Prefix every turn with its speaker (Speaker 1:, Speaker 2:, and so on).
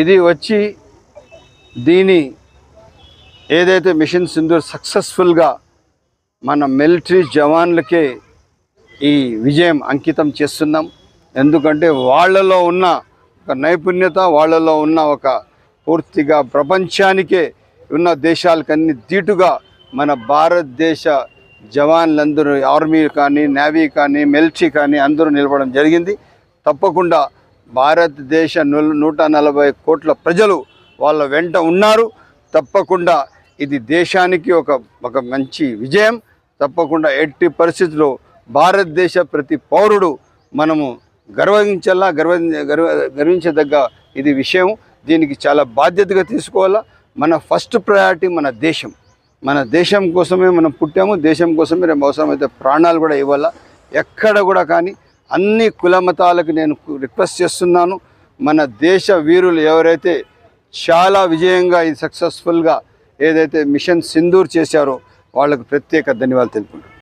Speaker 1: ఇది వచ్చి దీని ఏదైతే మిషన్ సింధూర్ సక్సెస్ఫుల్గా మన మిలిటరీ జవాన్లకే ఈ విజయం అంకితం చేస్తున్నాం. ఎందుకంటే వాళ్ళలో ఉన్న ఒక నైపుణ్యత వాళ్ళలో ఉన్న ఒక పూర్తిగా ప్రపంచానికే ఉన్న దేశాలకన్నీ దీటుగా మన భారతదేశ జవాన్లందరూ ఆర్మీ కానీ నేవీ కానీ మిలిటరీ కానీ అందరూ నిలబడడం జరిగింది. తప్పకుండా భారతదేశ నూట నలభై కోట్ల ప్రజలు వాళ్ళ వెంట ఉన్నారు. తప్పకుండా ఇది దేశానికి ఒక ఒక మంచి విజయం. తప్పకుండా ఎట్టి పరిస్థితుల్లో భారతదేశ ప్రతి పౌరుడు మనము గర్వించాలా గర్వ గర్వ గర్వించదగ్గ ఇది విషయం. దీనికి చాలా బాధ్యతగా తీసుకోవాలా? మన ఫస్ట్ ప్రయారిటీ మన దేశం. మన దేశం కోసమే మనం పుట్టాము. దేశం కోసమే రేపు అవసరమైతే ప్రాణాలు కూడా ఇవ్వాలా? ఎక్కడ కూడా కానీ అన్ని కుల మతాలకు నేను రిక్వెస్ట్ చేస్తున్నాను. మన దేశ వీరులు ఎవరైతే చాలా విజయంగా ఇది సక్సెస్ఫుల్గా ఏదైతే మిషన్ సింధూర్ చేశారో వాళ్ళకు ప్రత్యేక ధన్యవాదాలు తెలుపుకుంటాను